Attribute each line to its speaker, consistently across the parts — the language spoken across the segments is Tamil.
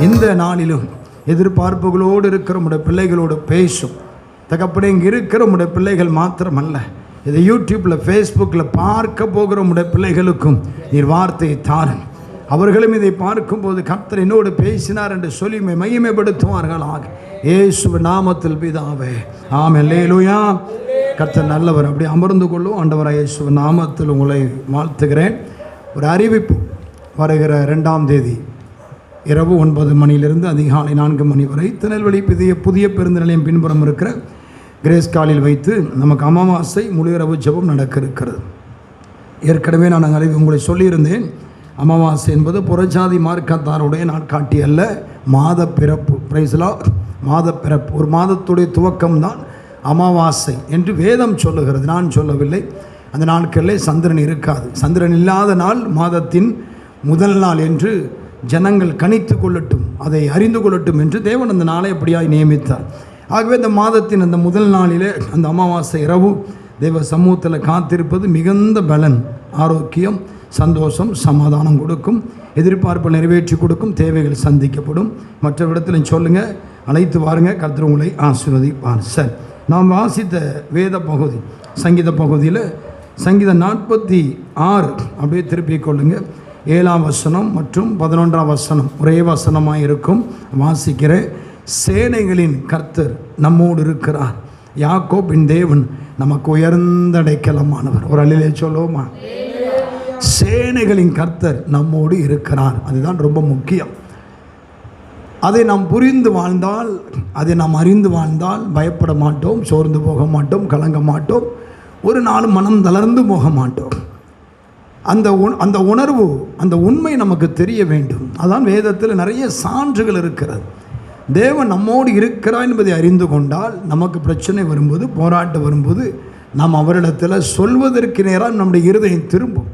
Speaker 1: இந்த நாளிலும் எதிர்பார்ப்புகளோடு இருக்கிற உடைய பிள்ளைகளோடு பேசும். தகப்படி இங்கே இருக்கிற உடைய பிள்ளைகள் மாத்திரமல்ல. இதை யூடியூப்பில் ஃபேஸ்புக்கில் பார்க்க போகிற உடைய பிள்ளைகளுக்கும் நீர் வார்த்தையை தாரும். அவர்களும் இதை பார்க்கும்போது கர்த்தர் என்னோடு பேசினார் என்று சொல்லி உம்மை மகிமைப்படுத்துவார்களாக. நாமத்தில் பிதாவே. ஆமென். லேலுயா கர்த்தர் நல்லவர். அப்படி அமர்ந்து கொள்ளும். ஆண்டவராக இயேசு நாமத்தில் உங்களை வாழ்த்துகிறேன். ஒரு அறிவிப்பு வருகிற ரெண்டாம் தேதி. இரவு ஒன்பது மணியிலிருந்து அதிகாலை நான்கு மணி வரை திருநெல்வேலி புதிய புதிய பேருந்து நிலையம் பின்புறம் இருக்கிற கிரேஸ் காலில் வைத்து நமக்கு அமாவாசை முழு இரவு ஜெபம் நடக்க இருக்கிறது ஏற்கனவே நான் அங்கே உங்களை சொல்லியிருந்தேன். அமாவாசை என்பது புறஜாதி மார்க்கத்தாருடைய நாட்காட்டி அல்ல மாத பிறப்பு. பிரைஸ்லா மாத பிறப்பு. ஒரு மாதத்துடைய துவக்கம்தான் அமாவாசை என்று வேதம் சொல்லுகிறது. நான் சொல்லவில்லை. அந்த நாட்களில் சந்திரன் இருக்காது. சந்திரன் இல்லாத நாள் மாதத்தின் முதல் நாள் என்று ஜனங்கள் கணித்து கொள்ளட்டும் அதை அறிந்து கொள்ளட்டும் என்று தேவன் அந்த நாளை அப்படியாய் நியமித்தார். ஆகவே இந்த மாதத்தின் அந்த முதல் நாளிலே அந்த அமாவாசை இரவு தேவ சமூகத்தில் காத்திருப்பது மிகுந்த பலன் ஆரோக்கியம் சந்தோஷம் சமாதானம் கொடுக்கும் எதிர்பார்ப்பு நிறைவேற்றி கொடுக்கும் தேவைகள் சந்திக்கப்படும். மற்ற இடத்துல சொல்லுங்கள் அழைத்து வாருங்கள் கர்த்தர் உங்களை ஆசீர்வதிப்பார். சார் நாம் வாசித்த வேத பகுதி சங்கீத பகுதியில் சங்கீதம் நாற்பத்தி ஆறு அப்படியே திருப்பிக் கொள்ளுங்கள் ஏழாம் வசனம் மற்றும் பதினொன்றாம் வசனம் ஒரே வசனமாக இருக்கும். வாசிக்கிற சேனைகளின் கர்த்தர் நம்மோடு இருக்கிறார். யாக்கோபின் தேவன் நமக்கு உயர்ந்த அடைக்கலமானவர் ஒரு அழிலே சொல்லுவோமா? சேனைகளின் கர்த்தர் நம்மோடு இருக்கிறார். அதுதான் ரொம்ப முக்கியம். அதை நாம் புரிந்து வாழ்ந்தால் அதை நாம் அறிந்து வாழ்ந்தால் பயப்பட மாட்டோம் சோர்ந்து போக மாட்டோம் கலங்க மாட்டோம். ஒரு நாள் மனம் தளர்ந்து போக மாட்டோம். அந்த உண் அந்த உணர்வு அந்த உண்மை நமக்கு தெரிய வேண்டும். அதான் வேதத்தில் நிறைய சான்றுகள் இருக்கிறது. தேவன் நம்மோடு இருக்கிறார் என்பதை அறிந்து கொண்டால் நமக்கு பிரச்சனை வரும்போது போராட்டம் வரும்போது நாம் அவரிடத்தில் சொல்வதற்கு நேராக நம்முடைய இருதயம் திரும்பும்.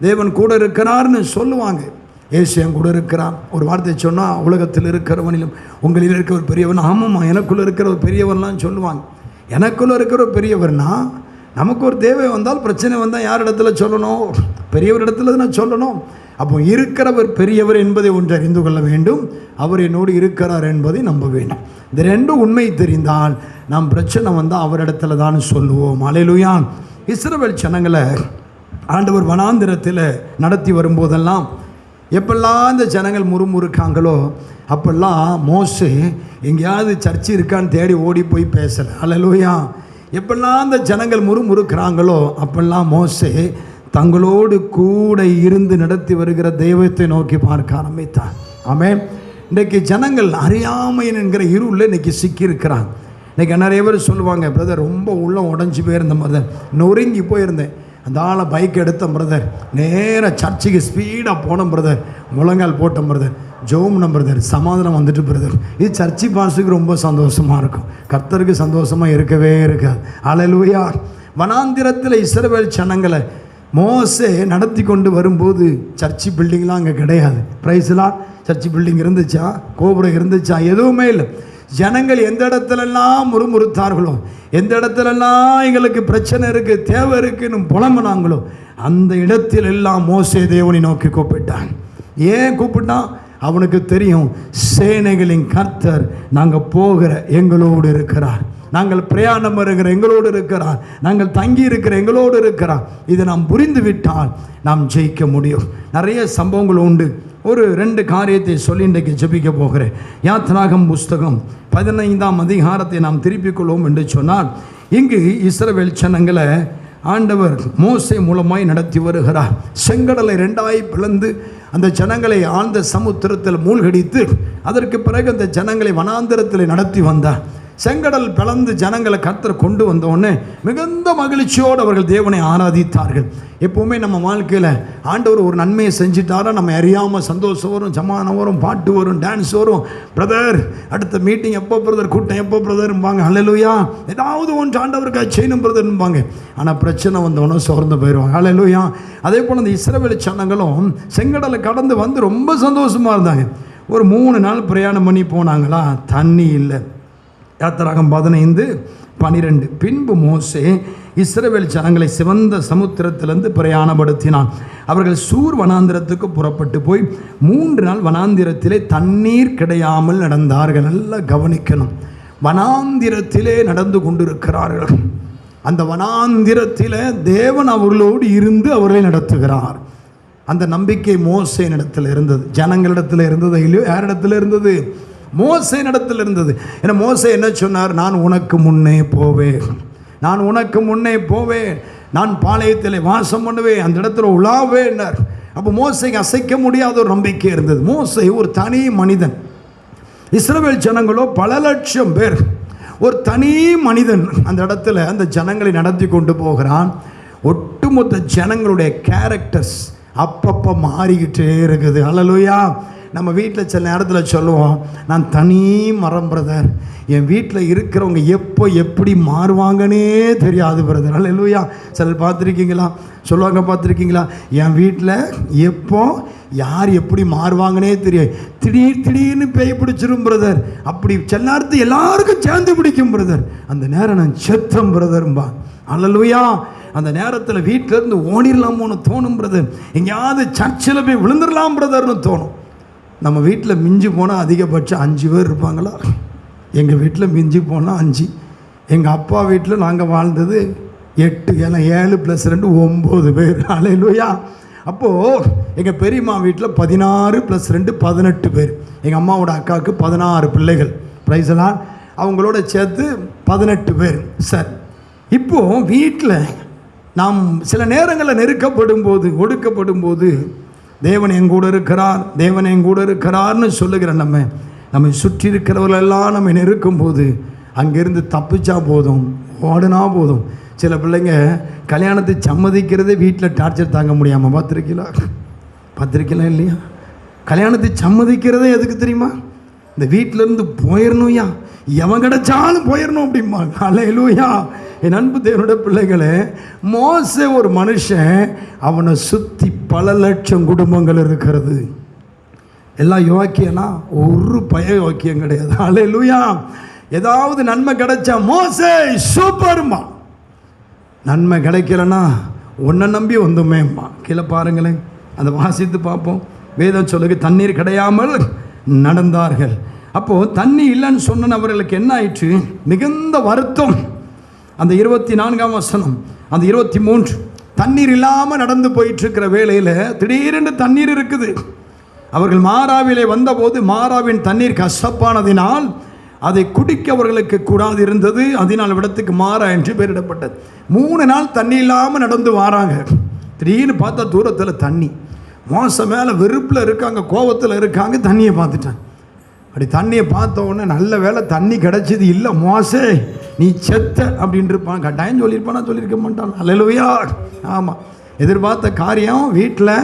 Speaker 1: தேவன் கூட இருக்கிறார்னு சொல்லுவாங்க. ஏசியன் கூட இருக்கிறான். ஒரு வார்த்தை சொன்னால் உலகத்தில் இருக்கிறவனிலும் உங்களில் இருக்கிற ஒரு பெரியவன் ஆமாம்மா எனக்குள்ளே இருக்கிற ஒரு பெரியவன்லாம் சொல்லுவாங்க. எனக்குள்ளே இருக்கிற ஒரு பெரியவர்னால் நமக்கு ஒரு தேவை வந்தால் பிரச்சனை வந்தால் யார் இடத்துல சொல்லணும்? பெரியவர் இடத்துல தான் சொல்லணும். அப்போ இருக்கிறவர் பெரியவர் என்பதை ஒன்று அறிந்து கொள்ள வேண்டும். அவர் என்னோடு இருக்கிறார் என்பதை நம்ப வேண்டும். இந்த ரெண்டும் உண்மை தெரிந்தால் நாம் பிரச்சனை வந்தால் அவரிடத்துல தான் சொல்லுவோம். அலையிலுயான் இஸ்ரவேல் ஜனங்களை ஆண்டவர் வனாந்திரத்தில் நடத்தி வரும்போதெல்லாம் எப்பெல்லாம் இந்த ஜனங்கள் முறுமுறுக்காங்களோ அப்பெல்லாம் மோசு எங்கேயாவது சர்ச்சு இருக்கான்னு தேடி ஓடி போய் பேசலை. அல்லலூயா எப்பெல்லாம் அந்த ஜனங்கள் முறுமுறுக்கிறாங்களோ அப்பெல்லாம் மோசே தங்களோடு கூட இருந்து நடத்தி வருகிற தெய்வத்தை நோக்கி பார்க்க ஆரம்பித்தார். ஆமே இன்றைக்கு ஜனங்கள் அறியாமையின் என்கிற இருளில் இன்னைக்கு சிக்கியிருக்கிறாங்க. இன்றைக்கி நிறைய பேர் சொல்லுவாங்க பிரதர் ரொம்ப உள்ளம் உடஞ்சி போயிருந்த பிரதர். நொறுங்கி போயிருந்தேன். அந்த ஆளை பைக் எடுத்தேன் பிரதர். நேராக சர்ச்சுக்கு ஸ்பீடாக போனோம் பிரதர். முழங்கால் போட்டோம் பிரதர். ஜோம் பிரதர் சமாதானம் வந்துட்டு பிரதர் இது சர்ச்சு பாசுக்கு ரொம்ப சந்தோஷமாக இருக்கும். கர்த்தருக்கு சந்தோஷமாக இருக்கவே இருக்காது. அலலூயா வனாந்திரத்தில் இஸ்ரவேல் ஜனங்களை மோசே நடத்தி கொண்டு வரும்போது சர்ச்சு பில்டிங்லாம் அங்கே கிடையாது. ப்ரைஸ்லாம் சர்ச்சு பில்டிங் இருந்துச்சா? கோபுரம் இருந்துச்சா? எதுவுமே இல்லை. ஜனங்கள் எந்த இடத்துலலாம் முறுமுறுத்தார்களோ எந்த இடத்துலலாம் எங்களுக்கு பிரச்சனை இருக்குது தேவை இருக்குன்னு புலம்புனாங்களோ அந்த இடத்தில் எல்லாம் மோசே தேவனை நோக்கி கூப்பிட்டான் ஏன் கூப்பிட்டான்? அவனுக்கு தெரியும் சேனைகளின் கர்த்தர் நாங்கள் போகிற எங்களோடு இருக்கிறார். நாங்கள் பிரயாணம் இருக்கிற எங்களோடு இருக்கிறார். நாங்கள் தங்கி இருக்கிற எங்களோடு இருக்கிறார். இதை நாம் புரிந்து விட்டால் நாம் ஜெயிக்க முடியும். நிறைய சம்பவங்கள் உண்டு. ஒரு ரெண்டு காரியத்தை சொல்லி இன்றைக்கு ஜபிக்க போகிறேன். யாத்ராகம் புஸ்தகம் பதினைந்தாம் அதிகாரத்தை நாம் திருப்பிக் கொள்வோம் என்று சொன்னால் இங்கு இஸ்ரவேல் சனங்களை ஆண்டவர் மோசை மூலமாய் நடத்தி வருகிறார். செங்கடலை ரெண்டாய் பிளந்து அந்த ஜனங்களை ஆழ்ந்த சமுத்திரத்தில் மூழ்கடித்து அதற்கு பிறகு அந்த ஜனங்களை வனாந்திரத்தில் நடத்தி வந்தார். செங்கடல் பிளந்து ஜனங்களை கர்த்தர் கொண்டு வந்தோடனே மிகுந்த மகிழ்ச்சியோடு அவர்கள் தேவனை ஆராதித்தார்கள். எப்போவுமே நம்ம வாழ்க்கையில் ஆண்டவர் ஒரு நன்மையை செஞ்சிட்டாரா? நம்ம அறியாமல் சந்தோஷம் வரும் சமாதானம் வரும் பாட்டு வரும் டான்ஸ் வரும். பிரதர் அடுத்த மீட்டிங் எப்போ பிரதர் கூட்டம் எப்போ பிரதர்ம்பாங்க அல்லலுயா ஏதாவது ஒன்று ஆண்டவருக்காக செய்யணும் பிரதர்ம்பாங்க ஆனால் பிரச்சனை வந்தவொன்னே சோர்ந்து போயிடுவாங்க அல்லலுயா அதே போல் அந்த இஸ்ரவேல் சனங்களும் செங்கடலை கடந்து வந்து ரொம்ப சந்தோஷமாக இருந்தாங்க. ஒரு மூணு நாள் பிரயாணம் பண்ணி போனாங்களா? தண்ணி இல்லை. யாத்திராகம் பதினைந்து பனிரெண்டு. பின்பு மோசே இஸ்ரவேல் ஜனங்களை சிவந்த சமுத்திரத்திலிருந்து பிரயாணப்படுத்தினான். அவர்கள் சூர் வனாந்திரத்துக்கு புறப்பட்டு போய் மூன்று நாள் வனாந்திரத்திலே தண்ணீர் கிடையாமல் நடந்தார்கள். நல்லா கவனிக்கணும். வனாந்திரத்திலே நடந்து கொண்டிருக்கிறார்கள். அந்த வனாந்திரத்தில் தேவன் அவர்களோடு இருந்து அவர்களை நடத்துகிறார். அந்த நம்பிக்கை மோசையினிடத்தில் இருந்தது. ஜனங்களிடத்தில் இருந்தது இல்லையோ யாரிடத்தில் இருந்தது? மோசை நடத்தில் இருந்தது. ஏன்னா மோசை என்ன சொன்னார்? நான் உனக்கு முன்னே போவேன். நான் உனக்கு முன்னே போவேன். நான் பாளையத்தில் வாசம் பண்ணுவேன். அந்த இடத்துல உலாவேன்னார் அப்போ மோசைக்கு அசைக்க முடியாத ஒரு நம்பிக்கை இருந்தது. மோசை ஒரு தனி மனிதன். இஸ்ரவேல் ஜனங்களோ பல லட்சம் பேர். ஒரு தனி மனிதன் அந்த இடத்துல அந்த ஜனங்களை நடத்தி கொண்டு போகிறான். ஒட்டுமொத்த ஜனங்களுடைய கேரக்டர்ஸ் அப்பப்போ மாறிக்கிட்டே இருக்குது. அல்லலுயா நம்ம வீட்டில் சில நேரத்தில் சொல்லுவோம் நான் தனி மரம் பிரதர் என் வீட்டில் இருக்கிறவங்க எப்போ எப்படி மாறுவாங்கன்னே தெரியாது பிரதர் அல்லலுயா சிலர் பார்த்துருக்கீங்களா? சொல்லுவாங்க பார்த்துருக்கீங்களா? என் வீட்டில் எப்போ யார் எப்படி மாறுவாங்கன்னே தெரியும் திடீர் திடீர்னு பேய் பிடிச்சிரும் பிரதர் அப்படி சில எல்லாருக்கும் சேர்ந்து பிடிக்கும் பிரதர் அந்த நேரம் நான் செத்தம் பிரதர்ம்பா அல்லலுயா அந்த நேரத்தில் வீட்டிலேருந்து ஓடிடலாமோன்னு தோணும் பிரதர் எங்கேயாவது சர்ச்சில் போய் விழுந்துடலாம் பிரதர்னு தோணும். நம்ம வீட்டில் மிஞ்சி போனால் அதிகபட்சம் அஞ்சு பேர் இருப்பாங்களா? எங்கள் வீட்டில் மிஞ்சி போனால் அஞ்சு. எங்கள் அப்பா வீட்டில் நாங்கள் வாழ்ந்தது எட்டு ஏன்னா ஏழு ப்ளஸ் ரெண்டு ஒம்பது பேர். அலையிலுயா. அப்போது எங்கள் பெரியம்மா வீட்டில் பதினாறு ப்ளஸ் ரெண்டு பதினெட்டு பேர். எங்கள் அம்மாவோட அக்காவுக்கு பதினாறு பிள்ளைகள். ப்ரைஸெல்லாம் அவங்களோட சேர்த்து பதினெட்டு பேர். சார். இப்போது வீட்டில் நாம் சில நேரங்களில் நெருக்கப்படும் போது ஒடுக்கப்படும் போது தேவன் எங்கூட இருக்கிறார் தேவன் எங்கூட இருக்கிறார்னு சொல்லுகிற நம்ம நம்மை சுற்றி இருக்கிறவர்கள் எல்லாம் நம்ம நெருக்கும்போது அங்கேருந்து தப்பிச்சா போதும் ஓடுனா போதும். சில பிள்ளைங்க கல்யாணத்தை சம்மதிக்கிறதே வீட்டில் டார்ச்சர் தாங்க முடியாமல் பார்த்துருக்கீங்களா? பார்த்துருக்கலாம் இல்லையா? கல்யாணத்தை சம்மதிக்கிறதே எதுக்கு தெரியுமா? இந்த வீட்டிலேருந்து போயிடணும்யா எவன் கிடைச்சாலும் போயிடணும் அப்படிம்பா ஐயா என் அன்பு தேவனோட பிள்ளைகளே மோச ஒரு மனுஷன் அவனை சுற்றி பல லட்சம் குடும்பங்கள் இருக்கிறது. எல்லாம் யோக்கியனா? ஒரு பய யோக்கியம் கிடையாது. அலையலூயா ஏதாவது நன்மை கிடைச்சா மோசே சூப்பர்மா. நன்மை கிடைக்கலன்னா உன்னை நம்பி வந்துமேம்மா. கீழே பாருங்களேன். அதை வாசித்து பார்ப்போம். வேதம் சொல்லுக்கு தண்ணீர் கிடையாமல் நடந்தார்கள். அப்போது தண்ணி இல்லைன்னு சொன்ன அவர்களுக்கு என்ன ஆயிற்று? மிகுந்த வருத்தம். அந்த இருபத்தி நான்காம் வசனம் அந்த இருபத்தி மூன்று தண்ணீர் இல்லாமல் நடந்து போயிட்டுருக்கிற வேளையில் திடீரென்று தண்ணீர் இருக்குது. அவர்கள் மாறாவிலே வந்தபோது மாறாவின் தண்ணீர் கசப்பானதினால் அதை குடிக்க அவர்களுக்கு கூடாது இருந்தது. அதனால் விடத்துக்கு மாறா என்று பெயரிடப்பட்டது. மூணு நாள் தண்ணி இல்லாமல் நடந்து வராங்க. திடீர்னு பார்த்தா தூரத்தில் தண்ணி. மோசம் மேலே வெறுப்பில் இருக்காங்க கோவத்தில் இருக்காங்க தண்ணியை பார்த்துட்டாங்க. அப்படி தண்ணியை பார்த்த உடனே நல்ல வேலை தண்ணி கிடச்சிது இல்லை மோசே. நீ செத்த அப்படின்னு இருப்பான். கட்டாயம் சொல்லியிருப்பானா? சொல்லியிருக்க மாட்டான். அல்லையா ஆமாம் எதிர்பார்த்த காரியம் வீட்டில்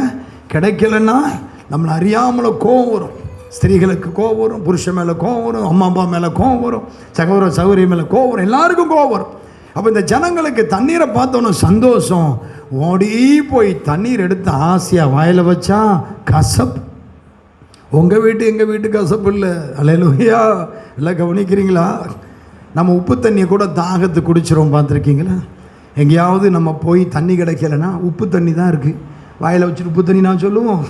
Speaker 1: கிடைக்கலன்னா நம்மளை அறியாமல் கோவம் வரும். ஸ்திரீகளுக்கு கோவம் வரும் புருஷன் மேலே கோவம் வரும் அம்மா அப்பா மேலே கோவம் வரும் சகோதர சகோதரி மேலே கோவம் வரும் எல்லாருக்கும் கோவம் வரும். அப்போ இந்த ஜனங்களுக்கு தண்ணீரை பார்த்தோன்னு சந்தோஷம். ஓடி போய் தண்ணீர் எடுத்து ஆசையாக வாயில் வச்சா கசப்பு. உங்கள் வீட்டு எங்கள் வீட்டு கசப்பு இல்லை. அலையலுவையா எல்லாம் கவனிக்கிறீங்களா? நம்ம உப்பு தண்ணியை கூட தாகத்து குடிச்சிரும் பார்த்துருக்கீங்களா? எங்கேயாவது நம்ம போய் தண்ணி கிடைக்கலன்னா உப்பு தண்ணி தான் இருக்குது வாயில் வச்சுட்டு உப்பு தண்ணி நான் சொல்லுவோம்.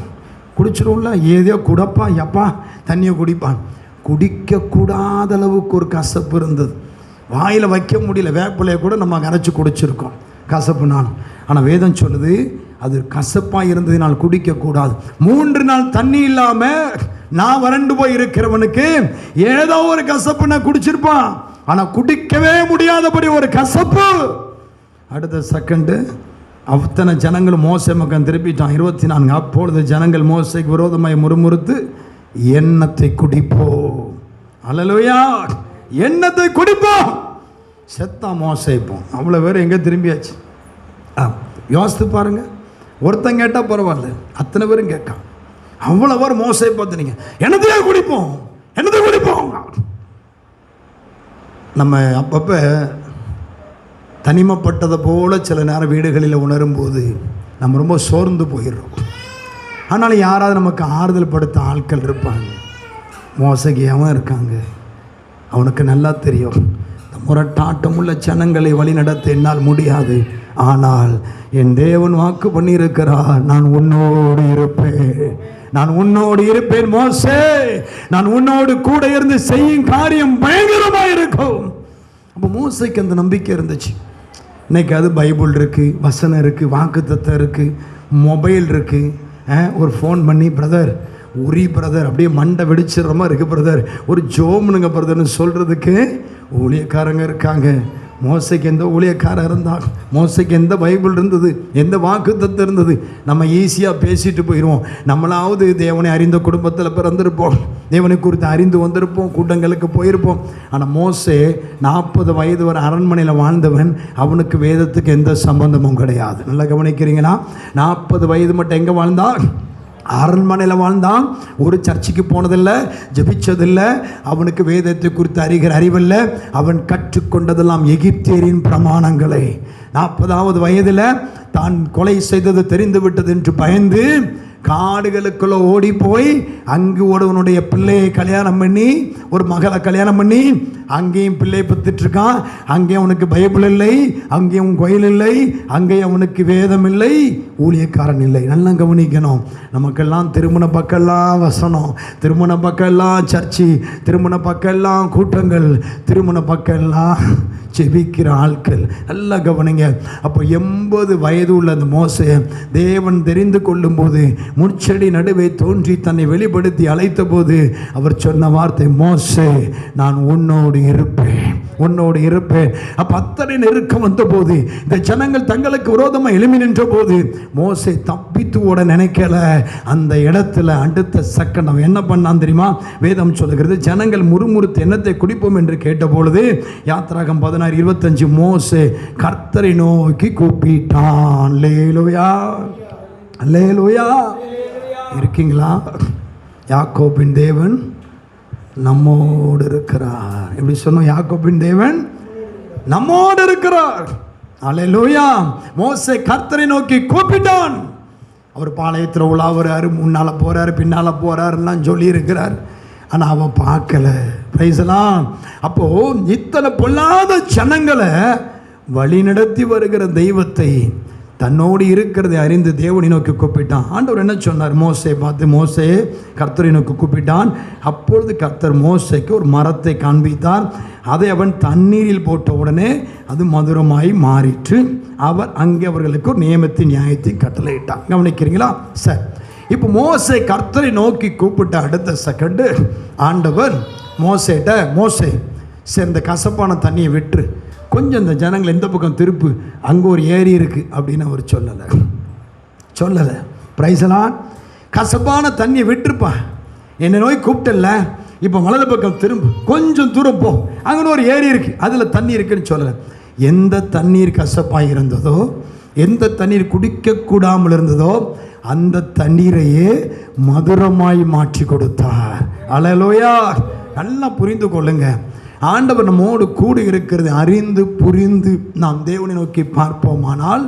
Speaker 1: குடிச்சிரும்ல ஏதோ குடப்பான் எப்பா தண்ணியை குடிப்பான். குடிக்கக்கூடாத அளவுக்கு ஒரு கசப்பு இருந்தது. வாயில் வைக்க முடியல வேப்பிலையை கூட நம்ம அரைச்சி குடிச்சிருக்கோம் கசப்பு நான் ஆனால் வேதம் சொல்லுது அது கசப்பாக இருந்ததினால் குடிக்கக்கூடாது. மூன்று நாள் தண்ணி இல்லாமல் நான் வறண்டு போய் இருக்கிறவனுக்கு ஏதோ ஒரு கசப்பு நான் குடிச்சிருப்பான். ஆனால் குடிக்கவே முடியாதபடி ஒரு கசப்பு. அடுத்த செகண்டு அத்தனை ஜனங்கள் மோசை பக்கம் திருப்பிட்டான் இருபத்தி நான்கு அப்பொழுது ஜனங்கள் மோசைக்கு விரோதமாய் முறுமுறுத்து எண்ணத்தை குடிப்போ அலலுயா! எண்ணத்தை குடிப்போம்? செத்தா மோசைப்போம் அவ்வளோ பேர் எங்கே திரும்பியாச்சு? ஆ யோசித்து பாருங்க. ஒருத்தன் கேட்டால் பரவாயில்ல. அத்தனை பேரும் கேட்கான் அவ்வளோ பேர் மோசை பார்த்துனீங்க என்னத்தையே குடிப்போம்? என்னத்தை குடிப்போம்? நம்ம அப்பப்போ தனிமைப்பட்டதை போல் சில நேரம் வீடுகளில் உணரும்போது நம்ம ரொம்ப சோர்ந்து போயிடுறோம். ஆனாலும் யாராவது நமக்கு ஆறுதல் படுத்த ஆட்கள் இருப்பாங்க. மோசகியாகவும் இருக்காங்க. அவனுக்கு நல்லா தெரியும். இந்த முரட்டாட்டமுள்ள ஜனங்களை வழிநடத்த என்னால் முடியாது. ஆனால் என் தேவன் வாக்கு பண்ணியிருக்கிறார். நான் உன்னோடு இருப்பேன். நான் உன்னோடு இருப்பேன் மோசே. நான் உன்னோடு கூட இருந்து செய்யும் காரியம் பயங்கரமாக இருக்கும். அப்போ மோசைக்கு அந்த நம்பிக்கை இருந்துச்சு. இன்னைக்கு அது பைபிள் இருக்குது வசனம் இருக்குது வாக்குத்தத்தம் இருக்குது மொபைல் இருக்குது ஒரு ஃபோன் பண்ணி பிரதர் உரி பிரதர் அப்படியே மண்டை வெடிச்சிடுற மாதிரி இருக்குது பிரதர் ஒரு ஜோம்னுங்க பிரதர்னு சொல்கிறதுக்கு ஊழியக்காரங்க இருக்காங்க. மோசைக்கு எந்த ஊழியக்காரர் இருந்தால் மோசைக்கு எந்த பைபிள் இருந்தது எந்த வாக்குத்தத்து இருந்தது நம்ம ஈஸியாக பேசிட்டு போயிடுவோம் நம்மளாவது தேவனை அறிந்த குடும்பத்தில் பிறந்திருப்போம். தேவனை குறித்து அறிந்து வந்திருப்போம் கூட்டங்களுக்கு போயிருப்போம். ஆனால் மோசே நாற்பது வயது வரை அரண்மனையில் வாழ்ந்தவன் அவனுக்கு வேதத்துக்கு எந்த சம்பந்தமும் கிடையாது. நல்லா கவனிக்கிறீங்களா? நாற்பது வயது மட்டும் எங்கே வாழ்ந்தால் அரண்மனையில் வாழ்ந்தான். ஒரு சர்ச்சுக்கு போனதில்லை ஜபிச்சதில்லை. அவனுக்கு வேதத்தை குறித்து அறிகிற அறிவில்லை. அவன் கற்றுக்கொண்டதெல்லாம் எகிப்தியரின் பிரமாணங்களை. நாற்பதாவது வயதில் தான் கொலை செய்தது தெரிந்து விட்டது என்று பயந்து காடுகளுக்குள்ள ஓடி போய் அங்கு ஒருவனுடைய பிள்ளையை கல்யாணம் பண்ணி ஒரு மகளை கல்யாணம் பண்ணி அங்கேயும் பிள்ளையை பத்துட்டு இருக்கான் அங்கேயும் அவனுக்கு பைபிள் இல்லை அங்கேயும் கோயில் இல்லை அங்கேயும் அவனுக்கு வேதம் இல்லை ஊழியக்காரன் இல்லை. நல்லா கவனிக்கணும். நமக்கெல்லாம் திருமண பக்கம்லாம் வசனம். திருமண பக்கம்லாம் சர்ச்சு திருமண பக்கம்லாம் கூட்டங்கள் திருமண பக்கம்லாம் செபிக்கிற ஆட்கள். நல்லா கவனிங்க. அப்போ எண்பது வயது உள்ள அந்த மோச தேவன் தெரிந்து கொள்ளும்போது முச்செடி நடுவே தோன்றி தன்னை வெளிப்படுத்தி அழைத்த போது அவர் சொன்ன வார்த்தை மோசே நான் உன்னோடு இருப்பேன். உன்னோடு இருப்பேன். அப்போ அத்தனை நெருக்கம் வந்த போது இந்த ஜனங்கள் தங்களுக்கு விரோதமாக எழுமி நின்ற போது மோசை தப்பித்து ஓட நினைக்கல. அந்த இடத்துல அடுத்த செகண்ட் அவன் என்ன பண்ணான் தெரியுமா? வேதம் சொல்லுகிறது ஜனங்கள் முறுமுறுத்து எண்ணத்தை குடிப்போம்? என்று கேட்டபொழுது யாத்திராகம் பதினாறு பதினாறு இருபத்தஞ்சு மோசே கர்த்தரை நோக்கி கூப்பிட்டான். லேலுயா லேலுயா இருக்கீங்களா? யாக்கோபின் தேவன் நம்மோடு இருக்கிறார். எப்படி சொன்னோம்? யாக்கோபின் தேவன் நம்மோடு இருக்கிறார். அலையலோயா மோசே கர்த்தரை நோக்கி கூப்பிட்டான். அவர் பாளையத்தில் உலாவுறாரு முன்னால் போகிறாரு பின்னால் போகிறாருலாம் சொல்லியிருக்கிறார். இருக்கிறார் ஆனால் அவன் பார்க்கல. பிரைசலாம் அப்போது இத்தனை பொல்லாத ஜனங்களை வழிநடத்தி வருகிற தெய்வத்தை தன்னோடு இருக்கிறதை அறிந்து தேவனை நோக்கி கூப்பிட்டான். ஆண்டவர் என்ன சொன்னார்? மோசையை பார்த்து மோசே கர்த்தரை நோக்கி கூப்பிட்டான். அப்பொழுது கர்த்தர் மோசைக்கு ஒரு மரத்தை காண்பித்தார். அதை அவன் தண்ணீரில் போட்ட உடனே அது மதுரமாய் மாறிற்று. அவர் அங்கே அவர்களுக்கு ஒரு நியமத்தின் நியாயத்தை கட்டளையிட்டான் கவனிக்கிறீங்களா? சார். இப்போ மோசை கர்த்தரை நோக்கி கூப்பிட்ட அடுத்த செகண்டு ஆண்டவர் மோசைட்ட மோசை சரி இந்த கசப்பான தண்ணியை விட்டுரு. கொஞ்சம் இந்த ஜனங்கள் எந்த பக்கம் திருப்பு. அங்கே ஒரு ஏரி இருக்குது அப்படின்னு அவர் சொல்லலை. சொல்லலை. பிரைசலான் கசப்பான தண்ணியை விட்டுருப்பா. என்னை நோய் கூப்பிட்டல இப்போ வலது பக்கம் திரும்ப. கொஞ்சம் தூரம் போ. அங்கே ஒரு ஏரி இருக்குது அதில் தண்ணி இருக்குன்னு சொல்லலை. எந்த தண்ணீர் கசப்பாக இருந்ததோ எந்த தண்ணீர் குடிக்கக்கூடாமல் இருந்ததோ அந்த தண்ணீரையே மதுரமாய் மாற்றி கொடுத்தார். அலலோயா நல்லா புரிந்து கொள்ளுங்க. ஆண்டவர் நம்மோடு கூடு இருக்கிறது அறிந்து புரிந்து நாம் தேவனை நோக்கி பார்ப்போமானால்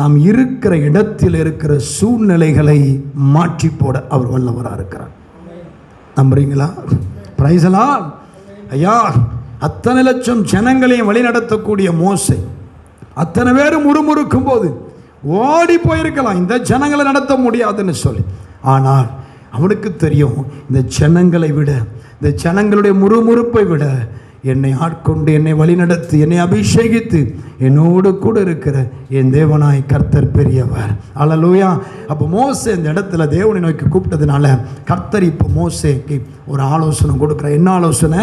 Speaker 1: நாம் இருக்கிற இடத்தில் இருக்கிற சூழ்நிலைகளை மாற்றி போட அவர் வல்லவராக இருக்கிறார். நம்புறீங்களா? பிரைசலா ஐயா அத்தனை லட்சம் ஜனங்களையும் வழிநடத்தக்கூடிய மோசை. அத்தனை பேரும் முறுமுறுக்கும் போது ஓடி போயிருக்கலாம். இந்த ஜனங்களை நடத்த முடியாதுன்னு சொல்லி. ஆனால் அவனுக்கு தெரியும் இந்த ஜனங்களை விட இந்த ஜனங்களுடைய முறுமுறுப்பை விட என்னை ஆட்கொண்டு என்னை வழிநடத்தி என்னை அபிஷேகித்து என்னோடு கூட இருக்கிற என் தேவனாய் கர்த்தர் பெரியவர். அலலூயா அப்போ மோசே இந்த இடத்துல தேவனை நோக்கி கூப்பிட்டதுனால கர்த்தர் இப்போ மோசேக்கு ஒரு ஆலோசனை கொடுக்குற என்ன ஆலோசனை?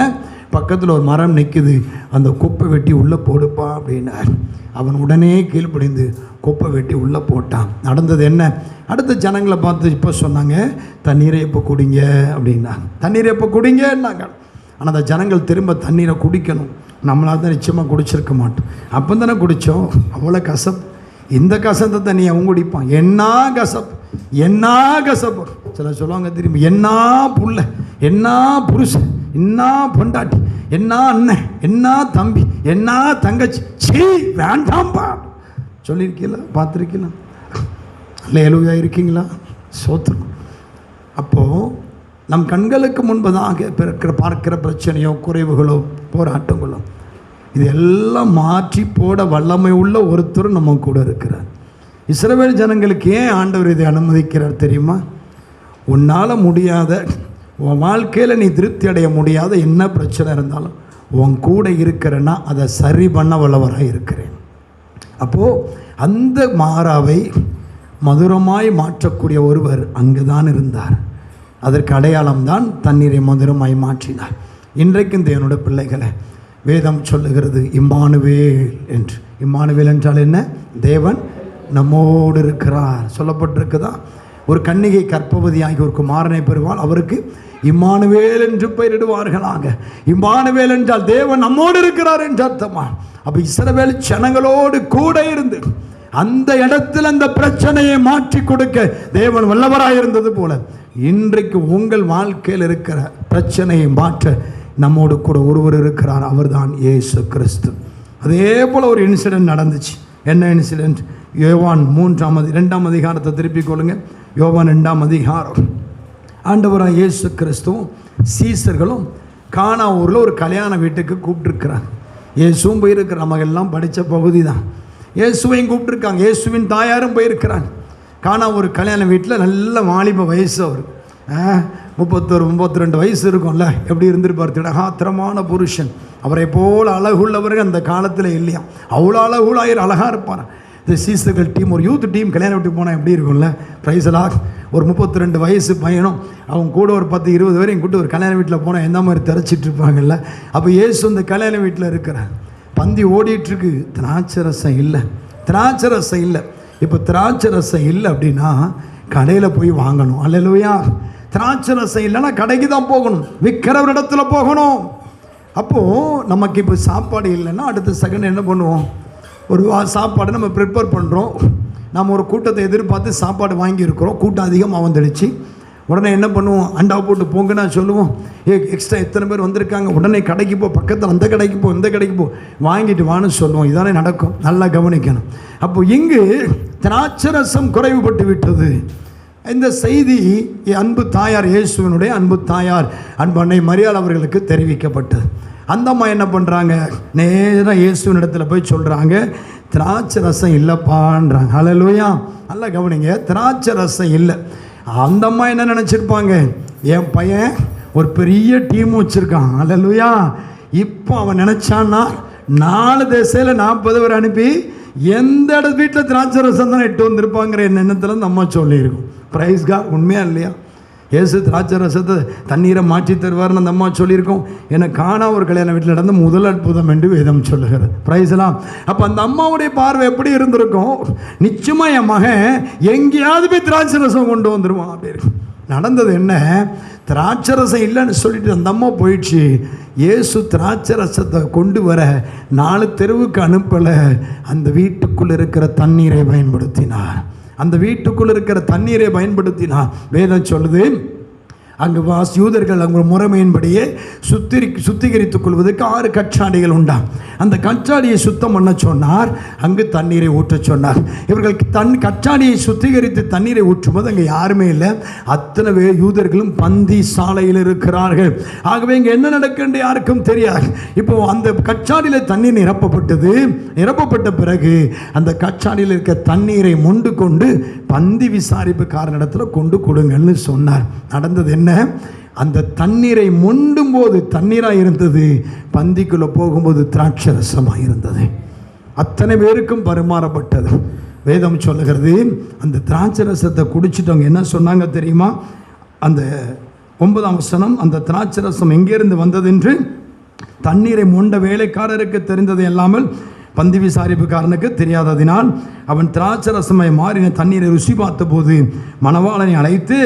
Speaker 1: பக்கத்தில் ஒரு மரம் நிற்குது அந்த குப்பை வெட்டி உள்ளே போடுப்பா அப்படின்னார். அவன் உடனே கீழ்ப்படிந்து குப்பை வெட்டி உள்ளே போட்டான். நடந்தது என்ன? அடுத்த ஜனங்களை பார்த்து இப்போ சொன்னாங்க தண்ணீரை எப்போ குடிங்க அப்படின்னாங்க. தண்ணீரை எப்போ குடிங்கன்னாங்க. ஆனால் அந்த ஜனங்கள் திரும்ப தண்ணீரை குடிக்கணும். நம்மளால் தான் நிச்சயமாக குடிச்சிருக்க மாட்டோம். அப்போ தானே குடித்தோம் அவ்வளோ கசப்பு. இந்த கசத்தை தண்ணி அவன் குடிப்பான். என்ன கசப்பு? என்ன கசப்பு? சில சொல்லுவாங்க திரும்பி என்ன புள்ள? என்ன புருஷன்? என்ன பொண்டாட்டி? என்ன அண்ணன்? என்ன தம்பி? என்ன தங்கச்சி? சீ வேண்டாம்பா. சொல்லியிருக்கீங்களா? பார்த்துருக்கீங்களா? லேலுயா இருக்கீங்களா? சோத்திரம். அப்போது நம் கண்களுக்கு முன்பதாக பிறக்கிற பார்க்கிற பிரச்சனையோ குறைவுகளோ போராட்டங்களோ இது எல்லாம் மாற்றி போட வல்லமை உள்ள ஒருத்தர் நம்ம கூட இருக்கிறார். இஸ்ரவேல் ஜனங்களுக்கு ஏன் ஆண்டவர் இதை அனுமதிக்கிறார் தெரியுமா? உன்னால் முடியாத உன் வாழ்க்கையில் நீ திருப்தி அடைய முடியாத என்ன பிரச்சனை இருந்தாலும் உன் கூட இருக்கிறேன்னா அதை சரி பண்ண வல்லவராக இருக்கிறேன். அப்போது அந்த மாறாவை மதுரமாய் மாற்றக்கூடிய ஒருவர் அங்கே தான் இருந்தார். அதற்கு அடையாளம்தான் தண்ணீரை மதுரமாய் மாற்றினார். இன்றைக்கும் தேவனோட பிள்ளைகளை வேதம் சொல்லுகிறது இம்மானுவேல் என்று. இம்மானுவேல் என்றால் என்ன? தேவன் நம்மோடு இருக்கிறார். சொல்லப்பட்டிருக்குதா? ஒரு கன்னிகை கற்பவதியாகி ஒரு குமாரனை பெறுவாள். அவருக்கு இம்மானுவேல் என்று பெயரிடுவார்களாக. இம்மானுவேல் என்றால் தேவன் நம்மோடு இருக்கிறார் என்று அர்த்தமா அப்போ இஸ்ரவேல் ஜனங்களோடு கூட இருந்து அந்த இடத்தில் அந்த பிரச்சனையை மாற்றி கொடுக்க தேவன் வல்லவராக இருந்தது போல. இன்றைக்கு உங்கள் வாழ்க்கையில் இருக்கிற பிரச்சனையை மாற்ற நம்மோடு கூட ஒருவர் இருக்கிறார். அவர்தான் ஏசு கிறிஸ்து. அதே போல் ஒரு இன்சிடென்ட் நடந்துச்சு. என்ன இன்சிடென்ட் யோவான் மூன்றாம் அதி ரெண்டாம் அதிகாரத்தை திருப்பிக் கொள்ளுங்க. யோவான் ரெண்டாம் அதிகாரம். ஆண்டவராக இயேசு கிறிஸ்துவும் சீசர்களும் கானா ஊரில் ஒரு கல்யாண வீட்டுக்கு கூப்பிட்டுருக்குறாங்க. இயேசுவும் போயிருக்கிற நம்ம எல்லாம் படித்த பகுதி தான் இயேசுவையும் கூப்பிட்டுருக்காங்க. இயேசுவின் தாயாரும் போயிருக்கிறாங்க. காணா ஒரு கல்யாண வீட்டில் நல்ல வாலிப வயசு அவர். முப்பத்தொரு முப்பத்தி ரெண்டு வயசு இருக்கும்ல. எப்படி இருந்திருப்பார் திடகாத்திரமான புருஷன். அவரை போல் அழகுள்ளவர்கள் அந்த காலத்தில் இல்லையா? அவ்வளோ அழகுள்ளாயிரம் அழகாக இருப்பார்? இந்த சீசர்கள் டீம் ஒரு யூத் டீம் கல்யாணம் வீட்டுக்கு போனால் எப்படி இருக்கும்ல? ப்ரைஸலாக ஒரு முப்பத்தி ரெண்டு வயசு பையனும் அவங்க கூட ஒரு பத்து இருபது வரையும் கூட்டு ஒரு கல்யாண வீட்டில் போனால் எந்த மாதிரி திரைச்சிட்டு இருப்பாங்கல்ல? அப்போ இயேசு அந்த கல்யாண வீட்டில் இருக்கிறார். பந்தி ஓடிட்டுருக்கு திராட்சை ரசம் இல்லை. திராட்சை ரசம் இல்லை. இப்போ திராட்சை ரசம் இல்லை அப்படின்னா கடையில் போய் வாங்கணும். அல்லையா திராட்சை ரசம் இல்லைன்னா கடைக்கு தான் போகணும். விற்கிறவர் இடத்துல போகணும். அப்போது நமக்கு இப்போ சாப்பாடு இல்லைன்னா அடுத்த செகண்ட் என்ன பண்ணுவோம்? ஒரு சாப்பாடு நம்ம ப்ரிப்பேர் பண்ணுறோம் நம்ம ஒரு கூட்டத்தை எதிர்பார்த்து சாப்பாடு வாங்கியிருக்கிறோம். கூட்டம் அதிகமாக வந்துடுச்சு உடனே என்ன பண்ணுவோம்? அண்டா போட்டு போங்கன்னா சொல்லுவோம். ஏ எக்ஸ்ட்ரா எத்தனை பேர் வந்திருக்காங்க? உடனே கடைக்கு போ பக்கத்தில் அந்த கடைக்கு போ இந்த கடைக்கு போ. வாங்கிட்டு வான்னு சொல்லுவோம். இதானே நடக்கும். நல்லா கவனிக்கணும். அப்போ இங்கு திராட்சரசம் குறைவுபட்டு விட்டது. இந்த செய்தி அன்பு தாயார் இயேசுவினுடைய அன்பு தாயார் அன்பு அன்னை மரியாள் அவர்களுக்கு தெரிவிக்கப்பட்டது. அந்த அம்மா என்ன பண்ணுறாங்க நேராக இயேசுவின் இடத்துல போய் சொல்கிறாங்க திராட்சை ரசம் இல்லைப்பான்றாங்க. ஹalleluya நல்லா கவனிங்க. திராட்சை ரசம் இல்லை. அந்த அம்மா என்ன நினச்சிருப்பாங்க? என் பையன் ஒரு பெரிய டீம் வச்சுருக்கான். அல்லலுயா. இப்போ அவன் நினச்சான்னா நாலு திசையில் நாற்பது பேர் அனுப்பி எந்த இடத்து வீட்டில் திராட்சை ரசம் தான் எட்டு வந்திருப்பாங்கிற எண்ணத்தில் அந்த அம்மா சொல்லியிருக்கும். ப்ரைஸ்கா உண்மையாக இல்லையா? இயேசு திராட்சை ரசத்தை தண்ணீரை மாற்றி தருவார்னு அந்த அம்மா சொல்லியிருக்கோம். என்னை காணா ஒரு கல்யாண வீட்டில் நடந்த முதல் அற்புதம் என்று வேதம் சொல்லுகிறது. பிரைஸ்லாம் அப்போ அந்த அம்மாவுடைய பார்வை எப்படி இருந்திருக்கும்? நிச்சயமாக என் மகன் எங்கேயாவது போய் திராட்சை ரசம் கொண்டு வந்துடுவான் அப்படி நடந்தது என்ன? திராட்சை ரசம் இல்லைன்னு சொல்லிட்டு அந்த அம்மா போயிடுச்சு. இயேசு திராட்சை ரசத்தை கொண்டு வர நாலு தெருவுக்கு அனுப்பலை. அந்த வீட்டுக்குள்ளே இருக்கிற தண்ணீரை பயன்படுத்தினார். அந்த வீட்டுக்குள்ள இருக்கிற தண்ணீரை பயன்படுத்தினா வேதம் சொல்லுது அங்கு வாஸ் யூதர்கள் அங்கு முறைமையின்படியே சுத்திரி சுத்திகரித்துக் கொள்வதற்கு ஆறு கச்சாடிகள் உண்டாம் அந்த கச்சாடியை சுத்தம் பண்ண சொன்னார் அங்கு தண்ணீரை ஊற்றச் சொன்னார். இவர்கள் தன் கச்சாடியை சுத்திகரித்து தண்ணீரை ஊற்றும்போது அங்கே யாருமே இல்லை. அத்தனை பேர் யூதர்களும் பந்தி சாலையில் இருக்கிறார்கள். ஆகவே இங்கே என்ன நடக்குன்னு யாருக்கும் தெரியாது. இப்போ அந்த கச்சாடியில் தண்ணீர் நிரப்பப்பட்டது. நிரப்பப்பட்ட பிறகு அந்த கச்சாடியில் இருக்க தண்ணீரை மொண்டு கொண்டு பந்தி விசாரிப்புக்காரனிடத்தில் கொண்டு கொடுங்கன்னு சொன்னார். நடந்தது என்ன? அந்த தண்ணீரை மொண்டும் போது தண்ணீராக இருந்தது. பந்திக்குள்ளே போகும்போது திராட்சை ரசமாக இருந்தது. அத்தனை பேருக்கும் பரிமாறப்பட்டது. வேதம் சொல்லுகிறது அந்த திராட்சை ரசத்தை குடிச்சிட்டவங்க என்ன சொன்னாங்க தெரியுமா? அந்த ஒன்பதாம் வசனம் அந்த திராட்சை ரசம் எங்கேருந்து வந்ததென்று தண்ணீரை மொண்ட வேலைக்காரருக்கு தெரிந்தது இல்லாமல் பந்தி விசாரிப்புக்காரனுக்கு தெரியாததினால் அவன் திராட்சை மாறின தண்ணீரை ருசி பார்த்தபோது மணவாளனை அழைத்து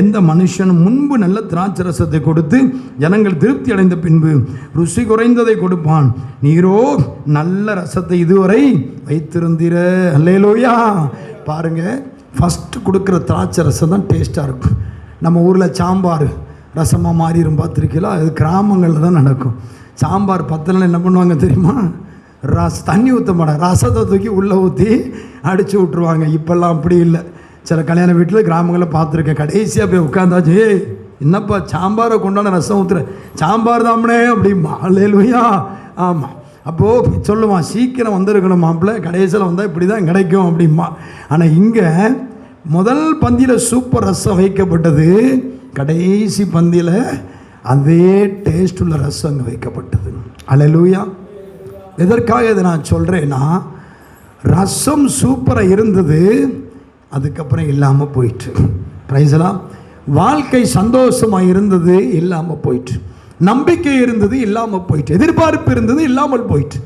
Speaker 1: எந்த மனுஷனும் முன்பு நல்ல திராட்சை ரசத்தை கொடுத்து ஜனங்கள் திருப்தி அடைந்த பின்பு ருசி குறைந்ததை கொடுப்பான். நீரோ நல்ல ரசத்தை இதுவரை வைத்திருந்தீர. அல்லையிலோயா பாருங்க ஃபஸ்ட்டு கொடுக்குற திராட்சை ரசம் தான் டேஸ்ட்டாக இருக்கும். நம்ம ஊரில் சாம்பார் ரசமாக மாறிடும் பார்த்துருக்கீங்களா? அது கிராமங்களில் தான் நடக்கும். சாம்பார் பத்தலாம் என்ன பண்ணுவாங்க தெரியுமா? ராஸ் தண்ணி ஊற்ற மாட்டாங்க ரசத்தை தூக்கி உள்ளே ஊற்றி அடித்து விட்ருவாங்க இப்போல்லாம் அப்படி இல்லை. சில கல்யாண வீட்டில் கிராமங்களில் பார்த்துருக்கேன். கடைசியாக போய் உட்காந்தாச்சு ஏய் என்னப்பா சாம்பாரை கொண்டாட ரசம் ஊற்றுற சாம்பார் தாமனே அப்படிம்பா. அல்லேலுயா ஆமாம் அப்போது சொல்லுவான் சீக்கிரம் வந்திருக்கணும் மாப்பிள்ளை. கடைசியில் வந்தால் இப்படி தான் கிடைக்கும் அப்படிம்பா. ஆனால் இங்கே முதல் பந்தியில் சூப்பர் ரசம் வைக்கப்பட்டது கடைசி பந்தியில் அதே டேஸ்ட் உள்ள ரசம் அங்கே வைக்கப்பட்டது. அலலூயா எதற்காக இதை நான் சொல்கிறேன்னா ரசம் சூப்பராக இருந்தது அதுக்கப்புறம் இல்லாமல் போயிட்டு. ப்ரைஸ்லாம் வாழ்க்கை சந்தோஷமாக இருந்தது இல்லாமல் போயிட்டு. நம்பிக்கை இருந்தது இல்லாமல் போயிட்டு. எதிர்பார்ப்பு இருந்தது இல்லாமல் போயிட்டு.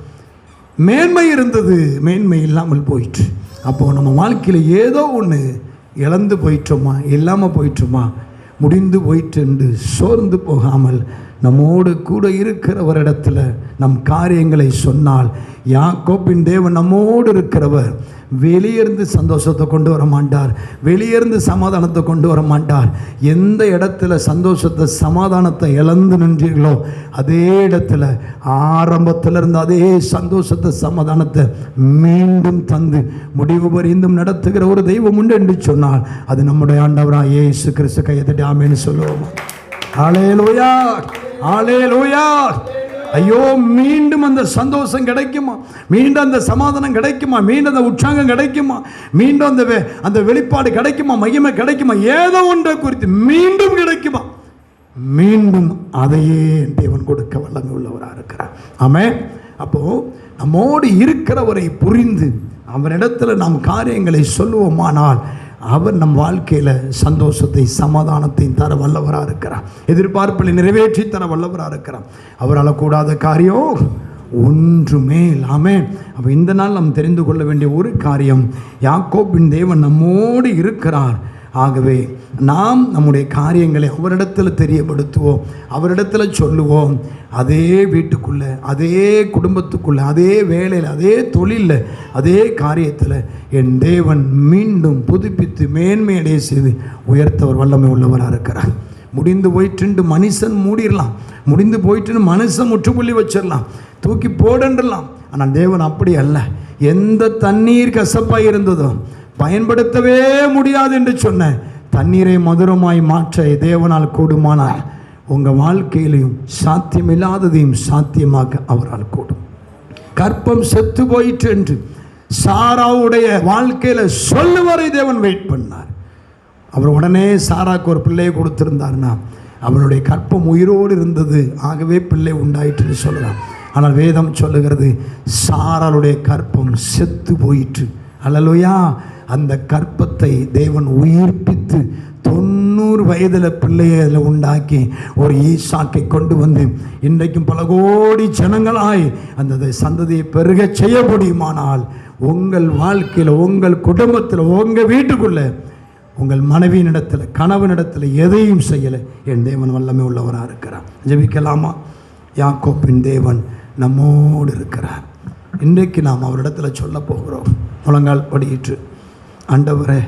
Speaker 1: மேன்மை இருந்தது மேன்மை இல்லாமல் போயிட்டு. அப்போது நம்ம வாழ்க்கையில் ஏதோ ஒன்று இழந்து போயிட்டோமா இல்லாமல் போயிட்டோமா முடிந்து போயிட்டு சோர்ந்து போகாமல் நம்மோடு கூட இருக்கிறவரிடத்துல நம் காரியங்களை சொன்னால் யாக்கோப்பின் தேவன் நம்மோடு இருக்கிறவர். வெளியிருந்து சந்தோஷத்தை கொண்டு வர மாட்டார். வெளியிருந்து சமாதானத்தை கொண்டு வர மாட்டார். எந்த இடத்துல சந்தோஷத்தை சமாதானத்தை இழந்து நின்றீர்களோ அதே இடத்துல ஆரம்பத்தில் இருந்து அதே சந்தோஷத்தை சமாதானத்தை மீண்டும் தந்து முடிவு பரிந்தும் நடத்துகிற ஒரு தெய்வம் உண்டு என்று சொன்னால் அது நம்முடைய ஆண்டவராக ஏசு கிறிஸ்து கையை தட்டி ஆமேன்னு சொல்லுவோம். ஆலேலூயா ஆலேலூயா ஐயோ மீண்டும் அந்த சந்தோஷம் கிடைக்குமா? மீண்டும் அந்த சமாதானம் கிடைக்குமா? மீண்டும் அந்த உற்சாகம் கிடைக்குமா? மீண்டும் அந்த அந்த வெளிப்பாடு கிடைக்குமா? மகிமை கிடைக்குமா? ஏதோ ஒன்றை குறித்து மீண்டும் கிடைக்குமா? மீண்டும் அதையே தேவன் கொடுக்க வல்லமை உள்ளவராக இருக்கிறார். ஆமே அப்போ நம்மோடு இருக்கிறவரை புரிந்து அவரிடத்தில் நாம் காரியங்களை சொல்லுவோமானால் அவர் நம் வாழ்க்கையில் சந்தோஷத்தை சமாதானத்தையும் தர வல்லவராக இருக்கிறார். எதிர்பார்ப்புகளை நிறைவேற்றி தர வல்லவராக இருக்கிறார். அவரால் கூடாத காரியம் ஒன்றுமே இல்லாமல் அப்போ இந்த நாள் நாம் தெரிந்து கொள்ள வேண்டிய ஒரு காரியம் யாக்கோபின் தேவன் நம்மோடு இருக்கிறார். ஆகவே நாம் நம்முடைய காரியங்களை அவரிடத்தில் தெரியப்படுத்துவோம் அவரிடத்தில் சொல்லுவோம். அதே வீட்டுக்குள்ளே அதே குடும்பத்துக்குள்ளே அதே வேலையில் அதே தொழிலில் அதே காரியத்தில் என் தேவன் மீண்டும் புதுப்பித்து மேன்மையடைய செய்து உயர்த்தவர் வல்லமை உள்ளவராக இருக்கிறார். முடிந்து போயிட்டு மனுஷன் மூடிடலாம் முடிந்து போயிட்டு மனுஷன் முற்றுப்புள்ளி வச்சிடலாம் தூக்கி போடன்றலாம். ஆனால் தேவன் அப்படி அல்ல. எந்த தண்ணீர் கசப்பாக இருந்ததோ பயன்படுத்தவே முடியாது என்று சொன்ன தண்ணீரை மதுரமாய் மாற்ற தேவனால் கூடுமானால் உங்கள் வாழ்க்கையிலையும் சாத்தியமில்லாததையும் சாத்தியமாக்க அவரால் கூடும். கற்பம் செத்து போயிற்று என்று சாராவுடைய வாழ்க்கையில் சொல்லுவரை தேவன் வெயிட் பண்ணார். அவர் உடனே சாராக்கு ஒரு பிள்ளையை கொடுத்திருந்தார்னா அவருடைய கற்பம் உயிரோடு இருந்தது ஆகவே பிள்ளை உண்டாயிற்றுன்னு சொல்லலாம். ஆனால் வேதம் சொல்லுகிறது சாராளுடைய கற்பம் செத்து போயிற்று. அல்லலுயா! அந்த கற்பத்தை தேவன் உயிர்ப்பித்து தொண்ணூறு வயதில் பிள்ளையை அதில் உண்டாக்கி ஒரு ஈசாக்கை கொண்டு வந்து இன்றைக்கும் பல கோடி ஜனங்களாய் அந்த சந்ததியை பெருகச் செய்ய முடியுமானால் உங்கள் வாழ்க்கையில் உங்கள் குடும்பத்தில் உங்கள் வீட்டுக்குள்ளே உங்கள் மனைவியினிடத்தில் கணவனிடத்தில் எதையும் செய்யலை. என் தேவன் வல்லமை உள்ளவராக இருக்கிறார். ஜெபிக்கலாமா? யாக்கோப்பின் தேவன் நம்மோடு இருக்கிறார். இன்றைக்கு நாம் அவரிடத்துல சொல்ல போகிறோம். முழங்கால் படியிட்டு ஆண்டவரே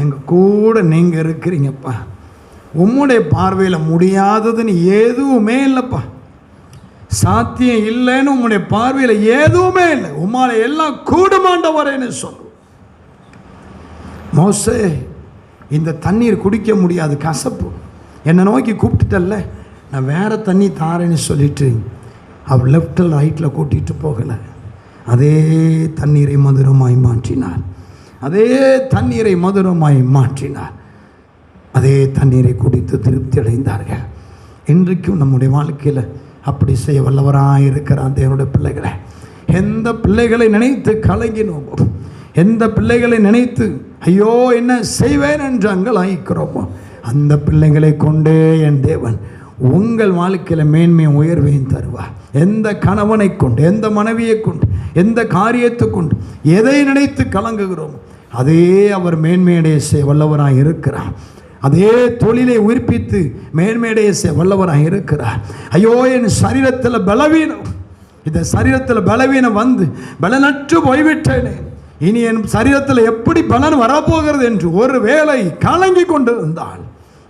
Speaker 1: எங்கள் கூட நீங்கள் இருக்கிறீங்கப்பா. உம்முடைய பார்வையில் முடியாததுன்னு எதுவுமே இல்லைப்பா. சாத்தியம் இல்லைன்னு உம்முடைய பார்வையில் எதுவுமே இல்லை. உம்மால எல்லாம் கூடுமாண்டவரேன்னு சொல்லு மோசே இந்த தண்ணீர் குடிக்க முடியாது கசப்பு. என்னை நோக்கி கூப்பிட்டுட்டல்ல நான் வேறு தண்ணி தாரேன்னு சொல்லிட்டு அவர் லெஃப்டில் ரைட்டில் கூட்டிகிட்டு போகலை. அதே தண்ணீரை மதுரமாய் மாற்றினார். அதே தண்ணீரை மதுரமாய் மாற்றினார். அதே தண்ணீரை குடித்து திருப்தி அடைந்தார்கள். இன்றைக்கும் நம்முடைய வாழ்க்கையில் அப்படி செய்ய வல்லவராக இருக்கிறான் தேவனுடைய பிள்ளைகளை. எந்த பிள்ளைகளை நினைத்து கலங்கினோமோ எந்த பிள்ளைகளை நினைத்து ஐயோ என்ன செய்வேன் என்று அங்கலாய்க்கிறோமோ அந்த பிள்ளைகளை கொண்டே என் தேவன் உங்கள் வாழ்க்கையில் மேன்மையும் உயர்வையும் தருவார் எந்த கணவனை கொண்டு எந்த மனைவியை கொண்டு எந்த காரியத்தை கொண்டு எதை நினைத்து கலங்குகிறோம் அதே அவர் மேன்மையடைய செய்ய வல்லவராக இருக்கிறார். அதே தொழிலை உயிர்ப்பித்து மேன்மையடைய செய்ய வல்லவராக இருக்கிறார். ஐயோ என் சரீரத்தில் பலவீனம். இந்த சரீரத்தில் பலவீனம் வந்து பலனற்று போய்விட்டேனே. இனி என் சரீரத்தில் எப்படி பலன் வரப்போகிறது என்று ஒரு வேளை கலங்கி கொண்டிருந்தால்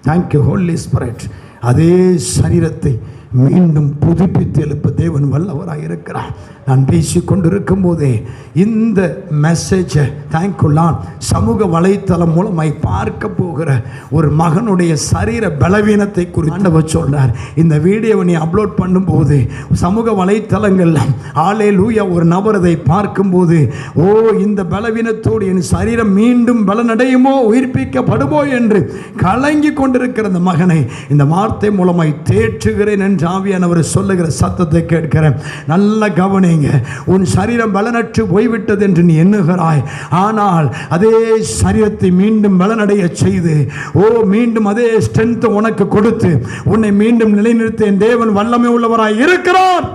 Speaker 1: தேங்க்யூ ஹோல்லி ஸ்பிரிட் அதே சரீரத்தை மீண்டும் புதுப்பித்து எழுப்ப தேவன் வல்லவராக இருக்கிறார். நான் பேசி கொண்டிருக்கும் போதே இந்த மெசேஜை தேங்க்குள்ளான் சமூக வலைத்தளம் மூலமாய் பார்க்க போகிற ஒரு மகனுடைய சரீர பலவீனத்தை குறித்து ஆண்டவர் சொல்றார். இந்த வீடியோவை நீ அப்லோட் பண்ணும்போது சமூக வலைத்தளங்களில் ஆளே லூயா ஒரு நபர் அதை பார்க்கும்போது ஓ இந்த பலவீனத்தோடு என் சரீரம் மீண்டும் பலனடையுமோ உயிர்ப்பிக்கப்படுமோ என்று கலங்கி கொண்டிருக்கிற அந்த மகனை இந்த வார்த்தை மூலமாய் தேற்றுகிறேன் என்று ஆவியானவர் சொல்லுகிற சத்தத்தை கேட்கிறேன். நல்ல கவனிங்க. உன் சரீரம் பலனற்று போய்விட்டது என்று நீ எண்ணுகிறாய். ஆனால் அதே சரீரத்தை மீண்டும் பலனடைய செய்து ஓ மீண்டும் அதே ஸ்ட்ரென்த் உனக்கு கொடுத்து உன்னை மீண்டும் நிலைநிறுத்த என் தேவன் வல்லமை உள்ளவராய் இருக்கிறார்.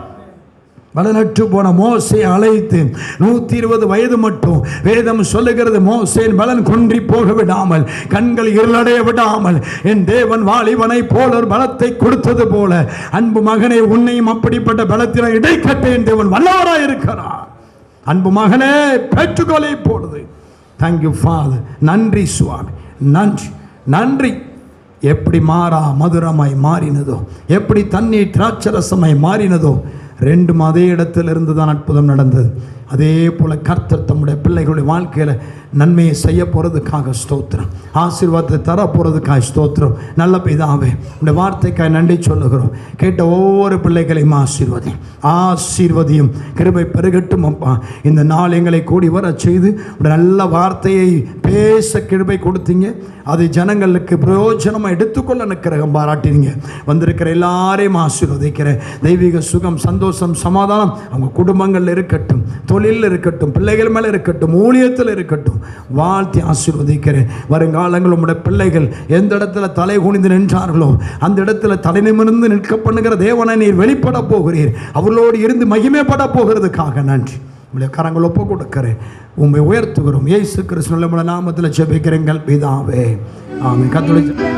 Speaker 1: பலனற்று போன மோசை அழைத்து நூற்றி இருபது வயது மட்டும் வேதம் சொல்லுகிறது மோசேன் பலன் குன்றி போக விடாமல் கண்கள் இருளடைய விடாமல் என் தேவன் வாலிபனை போல ஒரு பலத்தை கொடுத்தது போல அன்பு மகனே உன்னையும் அப்படிப்பட்ட பலத்தினை இடைக்கட்ட என் தேவன் வல்லவராக இருக்கிறார். அன்பு மகனே பெற்றுக்கொலை போடுது. தேங்க்யூ ஃபாதர் நன்றி சுவாமி. நன்றி. நன்றி. எப்படி மாறா மதுரமாய் மாறினதோ எப்படி தண்ணீர் திராட்சரசமாய் மாறினதோ ரெண்டும் அதே இடத்திலிருந்து தான் அற்புதம் நடந்தது. அதே போல் கர்த்தர் தம்முடைய பிள்ளைகளுடைய வாழ்க்கையில் நன்மையை செய்ய போகிறதுக்காக ஸ்தோத்திரம். ஆசீர்வாதத்தை தர போகிறதுக்காக ஸ்தோத்திரம். நல்ல பிதாவே இந்த வார்த்தைக்காக நன்றி சொல்லுகிறோம். கேட்ட ஒவ்வொரு பிள்ளைகளையும் ஆசீர்வதி. ஆசீர்வதியும் கிருபை பெருகட்டும் அப்பா. இந்த நாள் எங்களை கூடி வர செய்து நல்ல வார்த்தையை பேச கிருபை கொடுத்தீங்க. அதை ஜனங்களுக்கு பிரயோஜனமாக எடுத்துக்கொள்ள நிற்கிறகம் பாராட்டினீங்க. வந்திருக்கிற எல்லாரையும் ஆசீர்வதிக்கிற தெய்வீக சுகம் சந்தோஷம் சமாதானம் அவங்க குடும்பங்களில் இருக்கட்டும். தொழிலில் இருக்கட்டும் பிள்ளைகள் மேலே இருக்கட்டும் ஊழியத்தில் இருக்கட்டும் வாழ்த்தி ஆசீர்வதிக்கிறேன். வருங்காலங்கள் உங்களுடைய பிள்ளைகள் எந்த இடத்துல தலை குனிந்து நின்றார்களோ அந்த இடத்துல தலை நிமிர்ந்து நிற்க பண்ணுகிற தேவனை நீர் வெளிப்பட போகிறீர். அவர்களோடு இருந்து மகிமைப்பட போகிறதுக்காக நன்றி. உங்களுடைய கரங்கள் ஒப்பு கொடுக்கிறேன். உண்மை உயர்த்துகிறோம். இயேசு கிறிஸ்துவ நாமத்தில் ஜெபிக்கிறேங்கள் பிதாவே. ஆமாம் கத்தோலிக்க